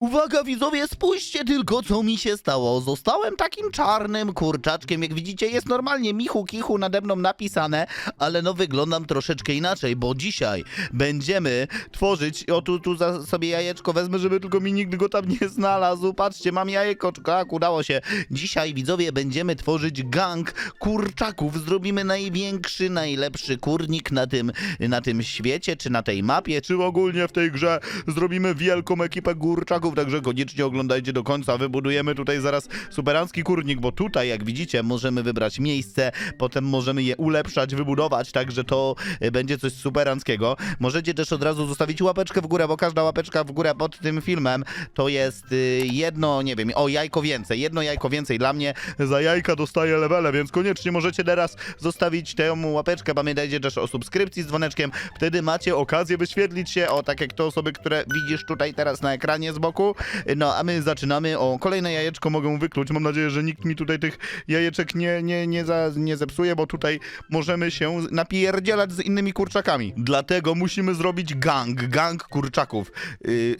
Uwaga widzowie, spójrzcie tylko co mi się stało. Zostałem takim czarnym kurczaczkiem. Jak widzicie jest normalnie Michu Kichu nade mną napisane, ale no wyglądam troszeczkę inaczej, bo dzisiaj będziemy tworzyć, o tu, tu za sobie jajeczko wezmę, żeby tylko mi nikt go tam nie znalazł. Patrzcie, mam jajeko, tak udało się. Dzisiaj widzowie będziemy tworzyć gang kurczaków. Zrobimy największy, najlepszy kurnik na tym, na tym świecie, czy na tej mapie, czy ogólnie w tej grze. Zrobimy wielką ekipę kurczaków, także koniecznie oglądajcie do końca. Wybudujemy tutaj zaraz superancki kurnik, bo tutaj, jak widzicie, możemy wybrać miejsce, potem możemy je ulepszać, wybudować, także to y, będzie coś superanckiego. Możecie też od razu zostawić łapeczkę w górę, bo każda łapeczka w górę pod tym filmem to jest y, jedno, nie wiem, o jajko więcej, jedno jajko więcej dla mnie. Za jajka dostaję levele, więc koniecznie możecie teraz zostawić tę łapeczkę. Pamiętajcie też o subskrypcji z dzwoneczkiem, wtedy macie okazję wyświetlić się, o tak jak te osoby, które widzisz tutaj teraz na ekranie z boku. No a my zaczynamy. O, kolejne jajeczko mogę wykluć. Mam nadzieję, że nikt mi tutaj tych jajeczek nie, nie, nie, za, nie zepsuje, bo tutaj możemy się napierdzielać z innymi kurczakami. Dlatego musimy zrobić gang, gang kurczaków.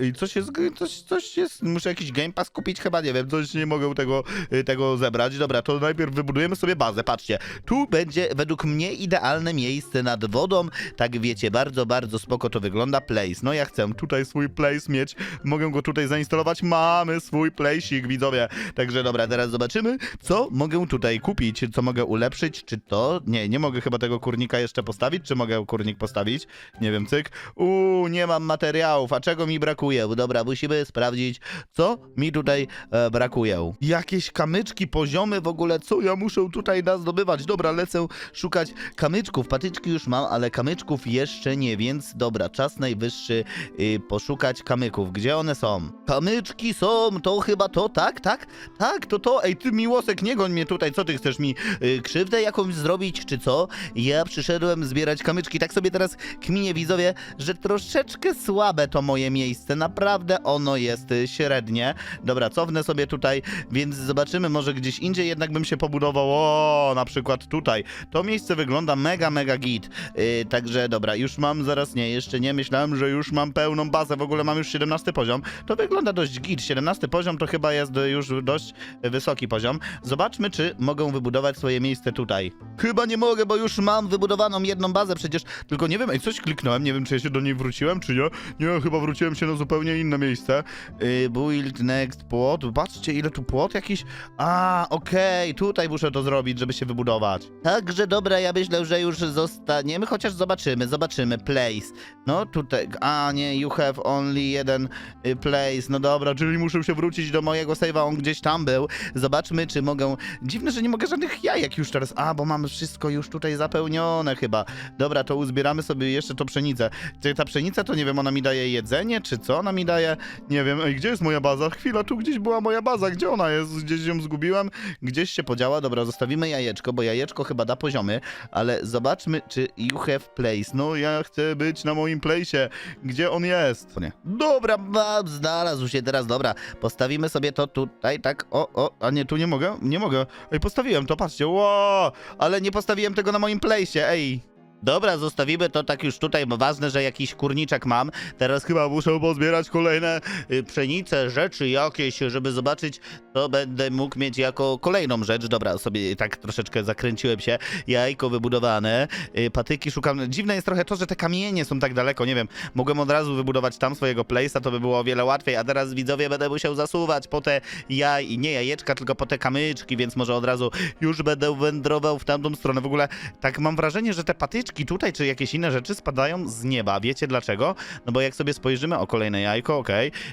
Yy, coś jest, coś, coś jest, muszę jakiś game pass kupić chyba, nie wiem, coś nie mogę tego, yy, tego zebrać. Dobra, to najpierw wybudujemy sobie bazę, patrzcie. Tu będzie według mnie idealne miejsce nad wodą, tak wiecie, bardzo, bardzo spoko to wygląda. Place, no ja chcę tutaj swój place mieć, mogę go tutaj zainstalować, mamy swój place'ik, widzowie. Także dobra, teraz zobaczymy, co mogę tutaj kupić, co mogę ulepszyć, czy to, nie, nie mogę chyba tego kurnika jeszcze postawić, czy mogę kurnik postawić, nie wiem, cyk. Uuu, nie mam materiałów, a czego mi brakuje? Dobra, musimy sprawdzić, co mi tutaj e, brakuje. Jakieś kamyczki, poziomy w ogóle, co ja muszę tutaj zdobywać? Dobra, lecę szukać kamyczków, patyczki już mam, ale kamyczków jeszcze nie, więc dobra, czas najwyższy y, poszukać kamyków. Gdzie one są? Kamyczki są, to chyba to, tak, tak, tak, to to. Ej, ty miłosek, nie goń mnie tutaj, co ty chcesz mi y, krzywdę jakąś zrobić, czy co? Ja przyszedłem zbierać kamyczki, tak sobie teraz kminie widzowie, że troszeczkę słabe to moje miejsce, naprawdę ono jest y, średnie. Dobra, cofnę sobie tutaj, więc zobaczymy, może gdzieś indziej jednak bym się pobudował, o, na przykład tutaj. To miejsce wygląda mega, mega git. Yy, także dobra, już mam, zaraz nie, jeszcze nie, myślałem, że już mam pełną bazę, w ogóle mam już 17 poziom. To wygląda dość git, 17 poziom to chyba jest już dość wysoki poziom. Zobaczmy, czy mogę wybudować swoje miejsce tutaj. Chyba nie mogę, bo już mam wybudowaną jedną bazę przecież, tylko nie wiem, coś kliknąłem, nie wiem, czy ja się do niej wróciłem, czy nie. Nie, chyba wróciłem się na zupełnie inne miejsce. Yy, build next płot, patrzcie, ile tu płot jakiś... A, okej, tutaj muszę to zrobić, żeby się wybudować. Także dobra, ja myślę, że już zostaniemy, chociaż zobaczymy, zobaczymy. Place. No tutaj, a nie, you have only jeden y, place. No dobra, czyli muszę się wrócić do mojego save'a, on gdzieś tam był. Zobaczmy, czy mogę... Dziwne, że nie mogę żadnych jajek już teraz. A, bo mam wszystko już tutaj zapełnione chyba. Dobra, to uzbieramy sobie jeszcze to pszenicę. Czy ta pszenica to nie wiem, ona mi daje jedzenie, czy co ona mi daje? Nie wiem, ej, gdzie jest moja baza? Chwila, tu gdzieś była moja baza, gdzie ona jest? Gdzieś ją zgubiłem? Gdzieś się podziała? Dobra, zostawimy jajeczko, bo jajeczko chyba da poziomy, ale zobaczmy, czy you have place. No, ja chcę być na moim place'ie. Gdzie on jest? Nie. Dobra, mam, znalazł się teraz, dobra. Postawimy sobie to tutaj, tak, o, o, a nie, tu nie mogę? Nie mogę. Ej, postawiłem to, patrzcie, ło, ale nie postawiłem tego na moim place'ie, ej. Dobra, zostawimy to tak już tutaj, bo ważne, że jakiś kurniczek mam. Teraz chyba muszę pozbierać kolejne y, pszenice, rzeczy jakieś, żeby zobaczyć, to będę mógł mieć jako kolejną rzecz. Dobra, sobie tak troszeczkę zakręciłem się. Jajko wybudowane, y, patyki szukam. Dziwne jest trochę to, że te kamienie są tak daleko, nie wiem. Mogłem od razu wybudować tam swojego place'a, to by było o wiele łatwiej, a teraz widzowie będę musiał zasuwać po te jaj, nie jajeczka, tylko po te kamyczki, więc może od razu już będę wędrował w tamtą stronę. W ogóle tak mam wrażenie, że te patyczki tutaj, czy jakieś inne rzeczy spadają z nieba. Wiecie dlaczego? No bo jak sobie spojrzymy, o kolejne jajko,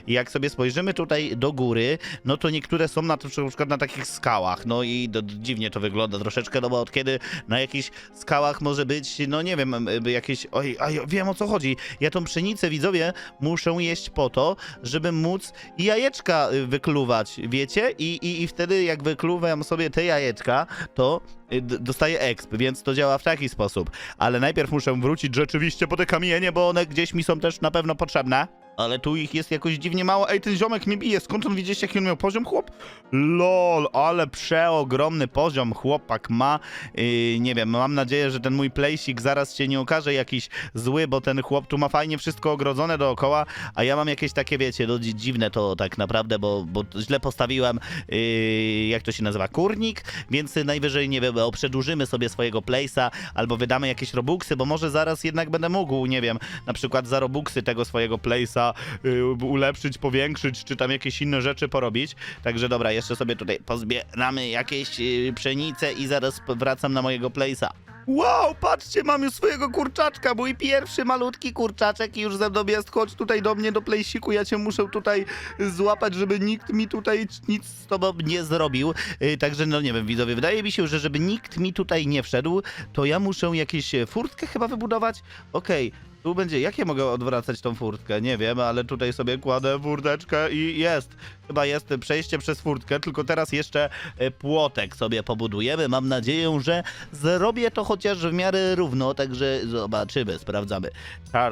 i jak sobie spojrzymy tutaj do góry, no to niektóre są na, na przykład na takich skałach, no i do, dziwnie to wygląda troszeczkę, no bo od kiedy na jakichś skałach może być, no nie wiem, em, jakieś, oj, oj, wiem o co chodzi. Ja tą pszenicę, widzowie, muszę jeść po to, żeby móc jajeczka y, wykluwać, wiecie? I, i, i wtedy jak wykluwam sobie te jajeczka, to y, dostaję exp, więc to działa w taki sposób. Ale najpierw muszę wrócić rzeczywiście po te kamienie, bo one gdzieś mi są też na pewno potrzebne. Ale tu ich jest jakoś dziwnie mało. Ej, ten ziomek mnie bije. Skąd on widzieliście, jaki on miał poziom, chłop? LOL, ale przeogromny poziom chłopak ma. Yy, nie wiem, mam nadzieję, że ten mój playsik zaraz się nie okaże jakiś zły, bo ten chłop tu ma fajnie wszystko ogrodzone dookoła, a ja mam jakieś takie, wiecie, no, dzi- dziwne to tak naprawdę, bo, bo źle postawiłem, yy, jak to się nazywa, kurnik, więc najwyżej, nie wiem, przedłużymy sobie swojego playsa, albo wydamy jakieś robuxy, bo może zaraz jednak będę mógł, nie wiem, na przykład za robuxy tego swojego playsa yy, ulepszyć, powiększyć, czy tam jakieś inne rzeczy porobić. Także dobra, jeszcze sobie tutaj pozbieramy jakieś yy, pszenice i zaraz wracam na mojego playsa. Wow, patrzcie, mam już swojego kurczaczka, mój pierwszy malutki kurczaczek i już ze mną jest, chodź tutaj do mnie, do plejsiku, ja cię muszę tutaj złapać, żeby nikt mi tutaj nic z tobą nie zrobił. Yy, także no nie wiem, widzowie, wydaje mi się, że żeby nikt mi tutaj nie wszedł, to ja muszę jakieś e, furtkę chyba wybudować. Okej, tu będzie, jak ja mogę odwracać tą furtkę? Nie wiem, ale tutaj sobie kładę furteczkę i jest. Chyba jest przejście przez furtkę, tylko teraz jeszcze e, płotek sobie pobudujemy. Mam nadzieję, że zrobię to chociaż w miarę równo, także zobaczymy, sprawdzamy.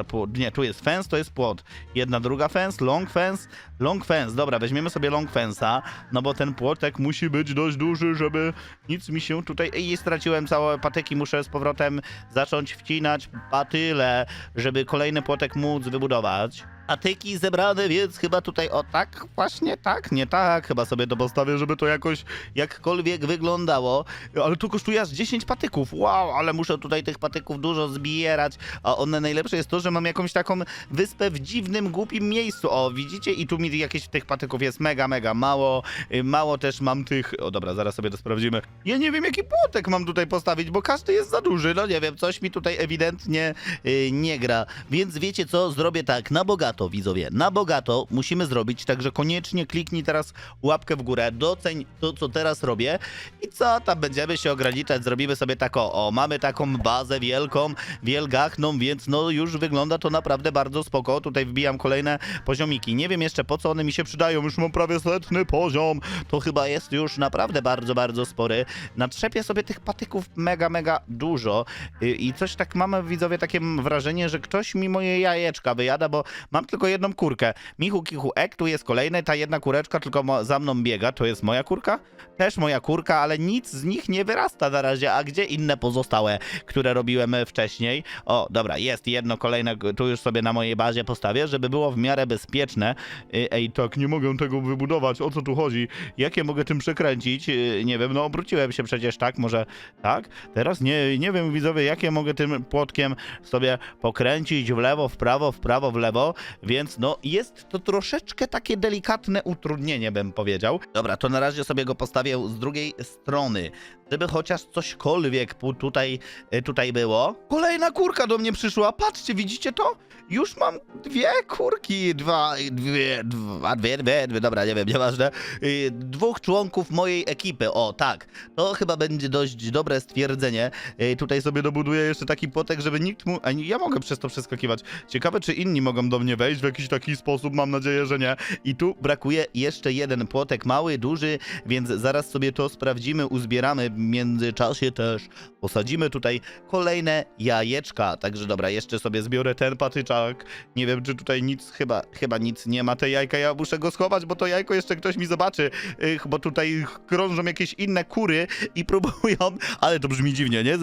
Płot. Nie, tu jest fence, to jest płot. Jedna, druga fence, long fence, long fence. Dobra, weźmiemy sobie long fence'a, no bo ten płotek musi być dość duży, żeby nic mi się tutaj... Ej, straciłem całe patyki, muszę z powrotem zacząć wcinać patyle, żeby kolejny płotek móc wybudować. Patyki zebrane, więc chyba tutaj o tak, właśnie tak, nie tak, chyba sobie to postawię, żeby to jakoś jakkolwiek wyglądało. Ale to kosztuje aż 10 patyków, wow, ale muszę tutaj tych patyków dużo zbierać, a one najlepsze jest to, że mam jakąś taką wyspę w dziwnym, głupim miejscu. O, widzicie? I tu mi jakieś tych patyków jest mega, mega mało. Y, Mało też mam tych... O dobra, zaraz sobie to sprawdzimy. Ja nie wiem, jaki płotek mam tutaj postawić, bo każdy jest za duży. No nie wiem, coś mi tutaj ewidentnie y, nie gra. Więc wiecie co? Zrobię tak, na bogato, widzowie. Na bogato musimy zrobić, także koniecznie kliknij teraz łapkę w górę, doceń to, co teraz robię i co tam będziemy się ograniczać, zrobimy sobie tak o, o mamy taką bazę wielką, wielgachną, więc no już wygląda to naprawdę bardzo spoko. Tutaj wbijam kolejne poziomiki. Nie wiem jeszcze po co one mi się przydają, już mam prawie setny poziom. To chyba jest już naprawdę bardzo, bardzo spory. Natrzepię sobie tych patyków mega, mega dużo y, i coś tak mamy widzowie takie wrażenie, że ktoś mi moje jajeczka wyjada, bo mam tylko jedną kurkę. Michu, kichu, ek, tu jest kolejne, ta jedna kureczka tylko za mną biega, to jest moja kurka? Też moja kurka, ale nic z nich nie wyrasta na razie, a gdzie inne pozostałe, które robiłem wcześniej? O, dobra, jest jedno kolejne, tu już sobie na mojej bazie postawię, żeby było w miarę bezpieczne. Y, Ej, tak, nie mogę tego wybudować, o co tu chodzi? Jak ja mogę tym przekręcić? Y, Nie wiem, no obróciłem się przecież, tak? Może tak? Teraz nie, nie wiem, widzowie, jak ja mogę tym płotkiem sobie pokręcić w lewo, w prawo, w prawo, w lewo, więc no jest to troszeczkę takie delikatne utrudnienie, bym powiedział. Dobra, to na razie sobie go postawię z drugiej strony, żeby chociaż cośkolwiek tutaj, y, tutaj było. Kolejna kurka do mnie przyszła, patrzcie, widzicie to? Już mam dwie kurki, dwa, dwie, dwa, dwie, dwie, dwie dobra, nie wiem, nieważne. Y, Dwóch członków mojej ekipy, o tak, to chyba będzie dość dobre stwierdzenie. Y, Tutaj sobie dobuduję jeszcze taki płotek, żeby nikt mu... A ja mogę przez to przeskakiwać. Ciekawe, czy inni mogą do mnie wejść w jakiś taki sposób, mam nadzieję, że nie. I tu brakuje jeszcze jeden płotek, mały, duży, więc zaraz sobie to sprawdzimy, uzbieramy w międzyczasie też. Posadzimy tutaj kolejne jajeczka, także dobra, jeszcze sobie zbiorę ten patyczak. Nie wiem, czy tutaj nic, chyba, chyba nic nie ma. Te jajka, ja muszę go schować, bo to jajko jeszcze ktoś mi zobaczy, bo tutaj krążą jakieś inne kury i próbują, ale to brzmi dziwnie, nie?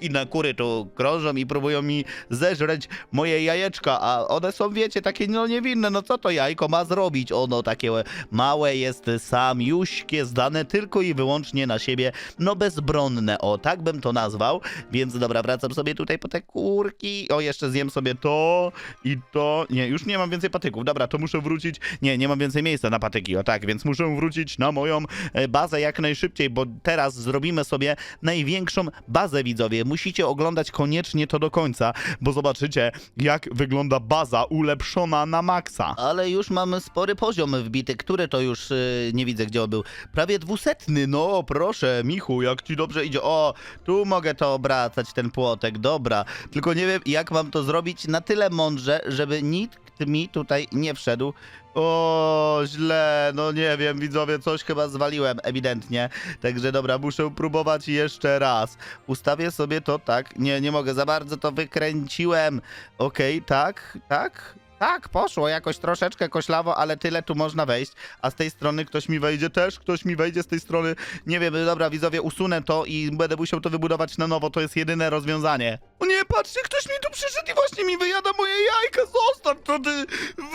Inne kury tu krążą i próbują mi zeżreć moje jajeczka, a one są, wiecie, takie no niewinne, no co to jajko ma zrobić? Ono takie małe jest, samiuśkie, zdane tylko i wyłącznie na siebie, no bezbronne, o, tak bym to nazwał, więc dobra, wracam sobie tutaj po te kurki, o, jeszcze zjem sobie to i to, nie, już nie mam więcej patyków, dobra, to muszę wrócić, nie, nie mam więcej miejsca na patyki, o tak, więc muszę wrócić na moją e, bazę jak najszybciej, bo teraz zrobimy sobie największą bazę, widzowie, musicie oglądać koniecznie to do końca, bo zobaczycie, jak wygląda baza ulepszona na maksa. Ale już mamy spory poziom wbity, który to już y, nie widzę, gdzie on był. Prawie dwusetny, no proszę, Michu, jak ci dobrze idzie. O, tu mogę to obracać, ten płotek, dobra. Tylko nie wiem, jak mam to zrobić na tyle mądrze, żeby nikt mi tutaj nie wszedł. O, źle, no nie wiem, widzowie, coś chyba zwaliłem, ewidentnie. Także dobra, muszę próbować jeszcze raz. Ustawię sobie to tak. Nie, nie mogę, za bardzo to wykręciłem. Okej, tak, tak. Tak, poszło jakoś troszeczkę koślawo, ale tyle tu można wejść. A z tej strony ktoś mi wejdzie też, ktoś mi wejdzie z tej strony. Nie wiem, dobra, widzowie, usunę to i będę musiał to wybudować na nowo. To jest jedyne rozwiązanie. O nie, patrzcie, ktoś mi tu przyszedł i właśnie mi wyjada moje jajka. Zostaw to, ty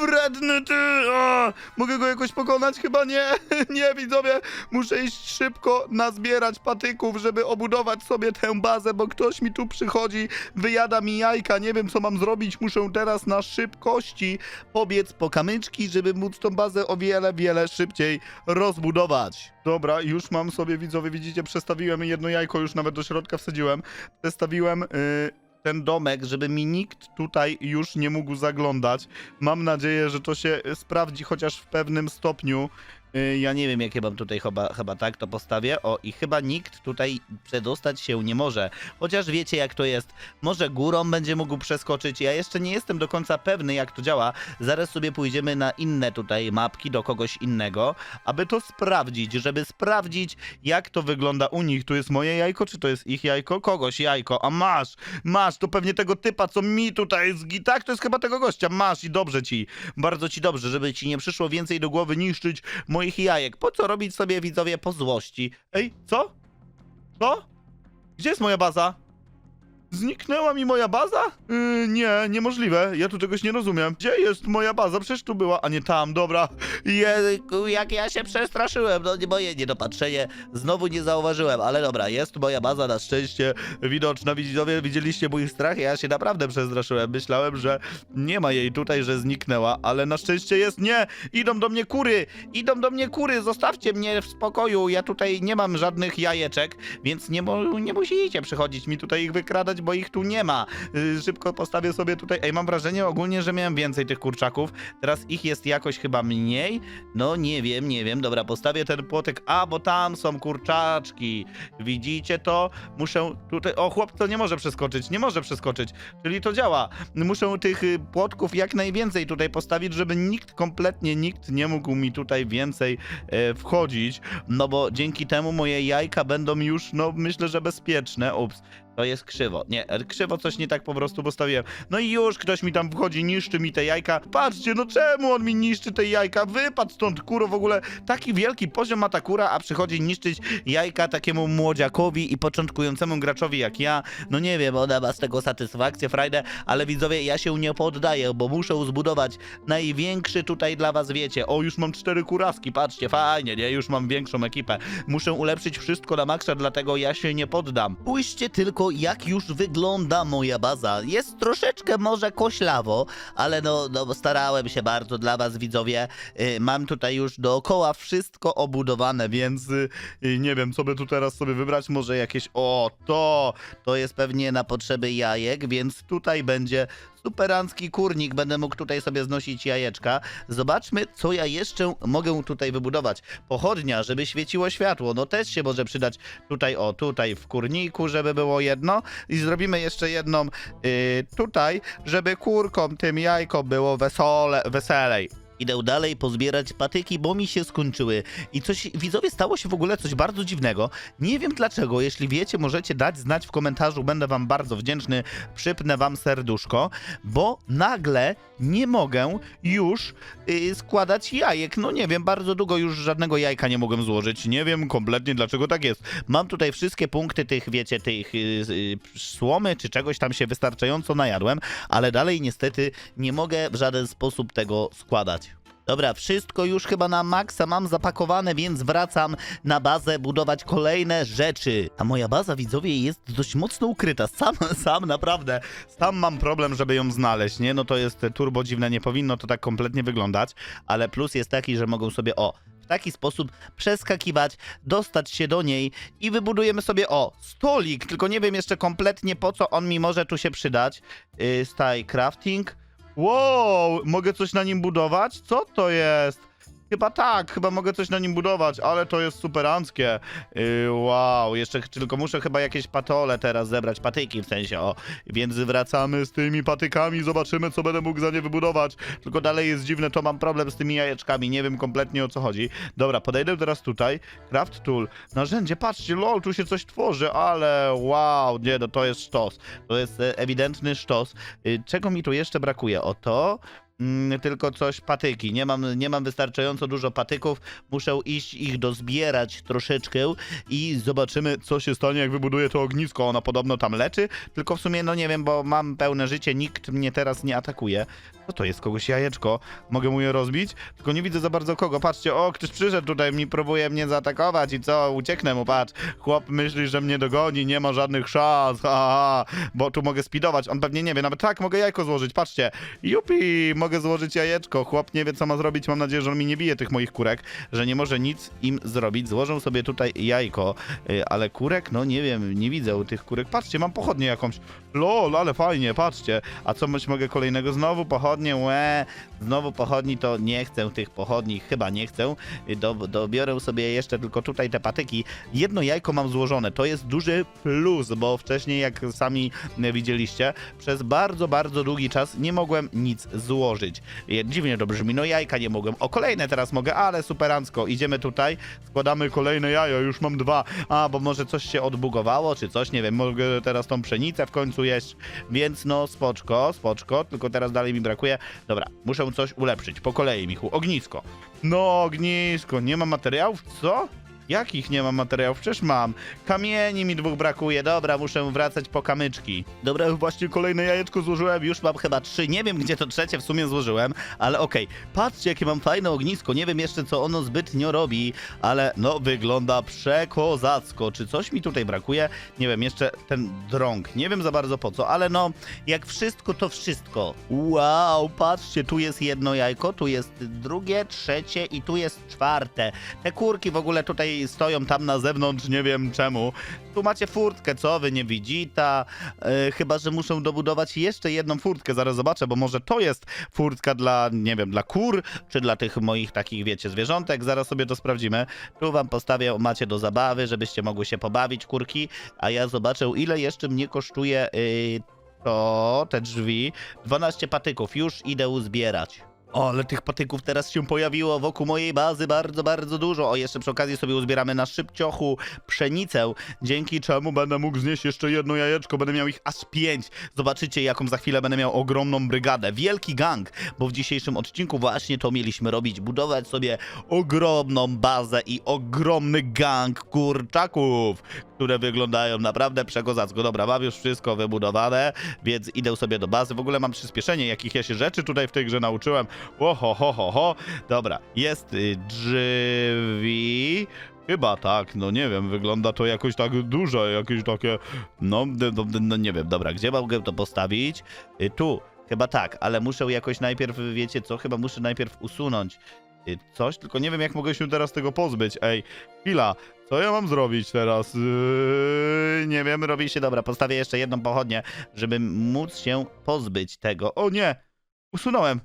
wredny, ty. A, mogę go jakoś pokonać? Chyba nie. Nie, widzowie, muszę iść szybko nazbierać patyków, żeby obudować sobie tę bazę, bo ktoś mi tu przychodzi, wyjada mi jajka. Nie wiem, co mam zrobić. Muszę teraz na szybkości pobiec po kamyczki, żeby móc tą bazę o wiele, wiele szybciej rozbudować. Dobra, już mam sobie, widzowie, widzicie, przestawiłem jedno jajko, już nawet do środka wsadziłem. Przestawiłem y, ten domek, żeby mi nikt tutaj już nie mógł zaglądać. Mam nadzieję, że to się sprawdzi chociaż w pewnym stopniu. Y, Ja nie wiem, jakie mam tutaj chyba, chyba tak to postawię. O, i chyba nikt tutaj przedostać się nie może. Chociaż wiecie, jak to jest. Może górą będzie mógł przeskoczyć. Ja jeszcze nie jestem do końca pewny, jak to działa. Zaraz sobie pójdziemy na inne tutaj mapki do kogoś innego, aby to sprawdzić, żeby sprawdzić, jak to wygląda u nich. Tu jest moje jajko, czy to jest ich jajko? Kogoś jajko. A masz, masz, to pewnie tego typa, co mi tutaj zgi... Tak, to jest chyba tego gościa. Masz i dobrze ci. Bardzo ci dobrze, żeby ci nie przyszło więcej do głowy niszczyć moich jajek. Po co robić sobie widzowie po złości? Ej, co? Co? Gdzie jest moja baza? Zniknęła mi moja baza? Yy, nie, niemożliwe. Ja tu czegoś nie rozumiem. Gdzie jest moja baza? Przecież tu była, a nie tam, dobra. Jejku, jak ja się przestraszyłem. No nie moje niedopatrzenie. Znowu nie zauważyłem, ale dobra, jest moja baza na szczęście widoczna. Widzowie, widzieliście mój strach? Ja się naprawdę przestraszyłem. Myślałem, że nie ma jej tutaj, że zniknęła, ale na szczęście jest. Nie! Idą do mnie kury! Idą do mnie kury! Zostawcie mnie w spokoju. Ja tutaj nie mam żadnych jajeczek, więc nie, mo- nie musicie przychodzić mi tutaj ich wykradać, bo ich tu nie ma. Yy, szybko postawię sobie tutaj. Ej, mam wrażenie ogólnie, że miałem więcej tych kurczaków. Teraz ich jest jakoś chyba mniej. No nie wiem, nie wiem. Dobra, postawię ten płotek. A, bo tam są kurczaczki. Widzicie to? Muszę tutaj. O, chłop to nie może przeskoczyć. Nie może przeskoczyć. Czyli to działa. Muszę tych y, płotków jak najwięcej tutaj postawić, żeby nikt, kompletnie nikt nie mógł mi tutaj więcej e, wchodzić. No bo dzięki temu moje jajka będą już, no myślę, że bezpieczne. Ups. To jest krzywo. Nie, e, krzywo coś nie tak po prostu postawiłem. No i już ktoś mi tam wchodzi, niszczy mi te jajka. Patrzcie, no czemu on mi niszczy te jajka? Wypadł stąd, kuro, w ogóle taki wielki poziom ma ta kura, a przychodzi niszczyć jajka takiemu młodziakowi i początkującemu graczowi jak ja. No nie wiem, ona ma z tego satysfakcję, frajdę, ale widzowie, ja się nie poddaję, bo muszę zbudować największy tutaj dla was, wiecie. O, już mam cztery kuraski, patrzcie, fajnie, nie? Już mam większą ekipę. Muszę ulepszyć wszystko na maksa, dlatego ja się nie poddam. Spójrzcie tylko, jak już wygląda moja baza. Jest troszeczkę może koślawo, ale no, no starałem się bardzo dla was, widzowie. Y, Mam tutaj już dookoła wszystko obudowane, więc y, y, nie wiem, co by tu teraz sobie wybrać. Może jakieś... O, to! To jest pewnie na potrzeby jajek, więc tutaj będzie superancki kurnik. Będę mógł tutaj sobie znosić jajeczka. Zobaczmy, co ja jeszcze mogę tutaj wybudować. Pochodnia, żeby świeciło światło. No też się może przydać tutaj, o, tutaj w kurniku, żeby było jedno. I zrobimy jeszcze jedną y, tutaj, żeby kurkom tym jajko było wesole, weselej. Idę dalej pozbierać patyki, bo mi się skończyły. I coś, widzowie, stało się w ogóle coś bardzo dziwnego. Nie wiem dlaczego. Jeśli wiecie, możecie dać znać w komentarzu. Będę wam bardzo wdzięczny. Przypnę wam serduszko, bo nagle nie mogę już y, składać jajek. No nie wiem, bardzo długo już żadnego jajka nie mogłem złożyć. Nie wiem kompletnie dlaczego tak jest. Mam tutaj wszystkie punkty tych, wiecie, tych y, y, słomy czy czegoś tam się wystarczająco najadłem, ale dalej niestety nie mogę w żaden sposób tego składać. Dobra, wszystko już chyba na maksa mam zapakowane, więc wracam na bazę budować kolejne rzeczy. A moja baza, widzowie, jest dość mocno ukryta. Sam, sam naprawdę, sam mam problem, żeby ją znaleźć, nie? No to jest turbo dziwne, nie powinno to tak kompletnie wyglądać, ale plus jest taki, że mogą sobie, o, w taki sposób przeskakiwać, dostać się do niej i wybudujemy sobie, o, stolik, tylko nie wiem jeszcze kompletnie po co on mi może tu się przydać. Yy, staj crafting. Wow, mogę coś na nim budować? Co to jest? Chyba tak, chyba mogę coś na nim budować, ale to jest superanckie. Yy, wow, jeszcze tylko muszę chyba jakieś patole teraz zebrać, patyki w sensie, o. Więc wracamy z tymi patykami, zobaczymy co będę mógł za nie wybudować. Tylko dalej jest dziwne, to mam problem z tymi jajeczkami, nie wiem kompletnie o co chodzi. Dobra, podejdę teraz tutaj, craft tool, narzędzie, patrzcie, lol, tu się coś tworzy, ale wow, nie no, to jest sztos. To jest e, ewidentny sztos. Y, Czego mi tu jeszcze brakuje? Oto... Mm, tylko coś patyki. Nie mam, nie mam wystarczająco dużo patyków. Muszę iść ich dozbierać troszeczkę i zobaczymy, co się stanie, jak wybuduję to ognisko. Ono podobno tam leczy, tylko w sumie, no nie wiem, bo mam pełne życie, nikt mnie teraz nie atakuje. Co to jest? Kogoś jajeczko? Mogę mu je rozbić? Tylko nie widzę za bardzo kogo. Patrzcie, o, ktoś przyszedł tutaj, mi próbuje mnie zaatakować i co? Ucieknę mu, patrz. Chłop myśli, że mnie dogoni, nie ma żadnych szans, ha, ha. bo tu mogę speedować. On pewnie nie wie, nawet tak, mogę jajko złożyć, patrzcie. Jupi, mogę złożyć jajeczko. Chłop nie wie, co ma zrobić. Mam nadzieję, że on mi nie bije tych moich kurek, że nie może nic im zrobić. Złożę sobie tutaj jajko, y, ale kurek, no nie wiem, nie widzę tych kurek. Patrzcie, mam pochodnię jakąś. Lol, ale fajnie, patrzcie. A co być mogę kolejnego? Znowu pochodnie, łe. Znowu pochodni, to nie chcę tych pochodni, chyba nie chcę. Y, Do, dobiorę sobie jeszcze tylko tutaj te patyki. Jedno jajko mam złożone, to jest duży plus, bo wcześniej, jak sami widzieliście, przez bardzo, bardzo długi czas nie mogłem nic złożyć. Y, Dziwnie to brzmi, no jajka nie mogłem. O, kolejne teraz mogę, ale superancko. Idziemy tutaj, składamy kolejne jajo, już mam dwa. A, bo może coś się odbugowało, czy coś, nie wiem, mogę teraz tą pszenicę w końcu jeść, więc no spoczko, spoczko, tylko teraz dalej mi brakuje. Dobra, muszę coś ulepszyć, po kolei, Michu. Ognisko. No, ognisko, nie ma materiałów, co? Jakich nie mam materiałów? Przecież mam. Kamieni mi dwóch brakuje. Dobra, muszę wracać po kamyczki. Dobra, właśnie kolejne jajeczko złożyłem. Już mam chyba trzy. Nie wiem, gdzie to trzecie w sumie złożyłem, ale okej. Patrzcie, jakie mam fajne ognisko. Nie wiem jeszcze, co ono zbytnio robi, ale no, wygląda przekozacko. Czy coś mi tutaj brakuje? Nie wiem, jeszcze ten drąg. Nie wiem za bardzo po co, ale no, jak wszystko, to wszystko. Wow, patrzcie, tu jest jedno jajko, tu jest drugie, trzecie i tu jest czwarte. Te kurki w ogóle tutaj stoją tam na zewnątrz, nie wiem czemu. Tu macie furtkę, co wy nie widzita? E, chyba, że muszę dobudować jeszcze jedną furtkę, zaraz zobaczę, bo może to jest furtka dla, nie wiem, dla kur, czy dla tych moich takich, wiecie, zwierzątek. Zaraz sobie to sprawdzimy. Tu wam postawię, macie do zabawy, żebyście mogły się pobawić, kurki, a ja zobaczę, ile jeszcze mnie kosztuje yy, to, te drzwi. 12 patyków, już idę uzbierać. O, ale tych patyków teraz się pojawiło wokół mojej bazy bardzo, bardzo dużo. O, jeszcze przy okazji sobie uzbieramy na szybciochu pszenicę, dzięki czemu będę mógł znieść jeszcze jedno jajeczko, będę miał ich aż pięć. Zobaczycie, jaką za chwilę będę miał ogromną brygadę. Wielki gang, bo w dzisiejszym odcinku właśnie to mieliśmy robić. Budować sobie ogromną bazę i ogromny gang kurczaków, które wyglądają naprawdę przekozacko. Dobra, mam już wszystko wybudowane, więc idę sobie do bazy. W ogóle mam przyspieszenie, jakich ja się rzeczy tutaj w tej grze nauczyłem. Oho, ho, ho, ho. Dobra, jest y, drzwi. Chyba tak, no nie wiem, wygląda to jakoś tak duże, jakieś takie, no, d- no nie wiem, dobra, gdzie mogę to postawić? Y, Tu, chyba tak, ale muszę jakoś najpierw, wiecie co, chyba muszę najpierw usunąć y, coś, tylko nie wiem jak mogę się teraz tego pozbyć, ej, chwila, co ja mam zrobić teraz? Yy, nie wiem, robi się, dobra, postawię jeszcze jedną pochodnię, żeby móc się pozbyć tego, o nie, usunąłem,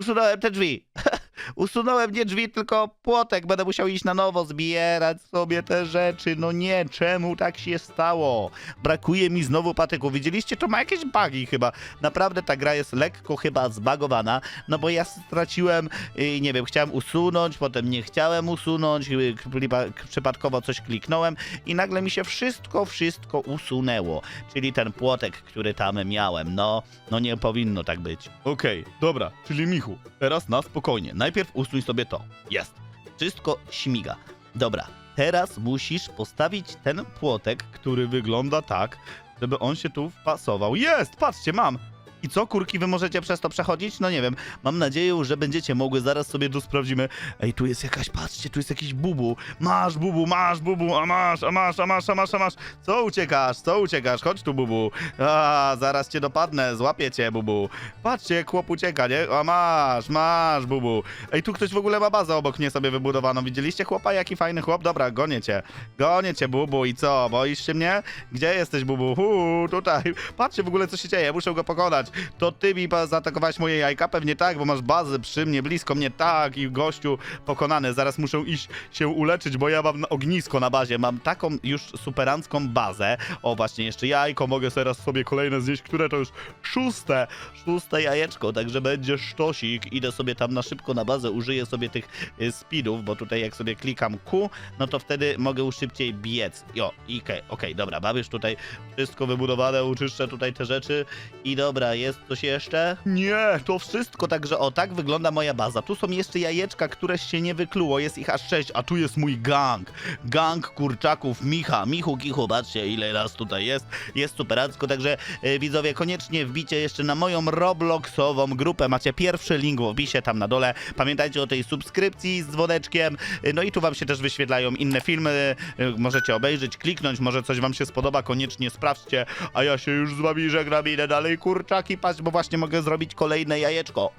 usunąłem te drzwi. Usunąłem nie drzwi, tylko płotek. Będę musiał iść na nowo, zbierać sobie te rzeczy. No nie, czemu tak się stało? Brakuje mi znowu patyków. Widzieliście, to ma jakieś bugi chyba. Naprawdę ta gra jest lekko chyba zbagowana, no bo ja straciłem, yy, nie wiem, chciałem usunąć, potem nie chciałem usunąć, klipa- przypadkowo coś kliknąłem i nagle mi się wszystko, wszystko usunęło. Czyli ten płotek, który tam miałem. No, no nie powinno tak być. Okej, dobra, czyli Michu, teraz na spokojnie. Najpierw usuń sobie to. Jest. Wszystko śmiga. Dobra, teraz musisz postawić ten płotek, który wygląda tak, żeby on się tu wpasował. Jest! Patrzcie, mam! I co, kurki, wy możecie przez to przechodzić? No nie wiem. Mam nadzieję, że będziecie mogły. Zaraz sobie to sprawdzimy. Ej, tu jest jakaś, patrzcie, tu jest jakiś bubu. Masz, bubu, masz, bubu, a masz, a masz, a masz, a masz, a masz. Co uciekasz, co uciekasz? Chodź tu, bubu. A, zaraz cię dopadnę, złapię cię, bubu. Patrzcie, chłop ucieka, nie? A masz, masz, bubu. Ej, tu ktoś w ogóle ma bazę obok mnie sobie wybudowaną. Widzieliście chłopa? Jaki fajny chłop? Dobra, gonię cię. Gonię cię, bubu. I co? Boisz się mnie? Gdzie jesteś, bubu? Huu, tutaj. Patrzcie w ogóle, co się dzieje. Muszę go pokonać. To ty mi zaatakowałeś moje jajka? Pewnie tak, bo masz bazę przy mnie, blisko mnie, tak i gościu pokonany. Zaraz muszę iść się uleczyć, bo ja mam ognisko na bazie, mam taką już superancką bazę. O, właśnie, jeszcze jajko, mogę teraz sobie kolejne zjeść, które to już szóste, szóste jajeczko, także będzie sztosik. Idę sobie tam na szybko na bazę, użyję sobie tych y, speedów, bo tutaj jak sobie klikam Q, no to wtedy mogę już szybciej biec. Jo, i okej, dobra, już tutaj wszystko wybudowane, uczyszczę tutaj te rzeczy i dobra, jest coś jeszcze? Nie, to wszystko, także o, tak wygląda moja baza. Tu są jeszcze jajeczka, które się nie wykluło, jest ich aż sześć, a tu jest mój gang. Gang kurczaków Micha, Michu Kichu, patrzcie ile nas tutaj jest, jest superacko, także e, widzowie, koniecznie wbicie jeszcze na moją Robloxową grupę, macie pierwszy link w opisie tam na dole, pamiętajcie o tej subskrypcji z dzwoneczkiem, E, no i tu wam się też wyświetlają inne filmy, e, możecie obejrzeć, kliknąć, może coś wam się spodoba, koniecznie sprawdźcie, a ja się już z wami żegnam, idę dalej kurczaki paść, bo właśnie mogę zrobić kolejne jajeczko.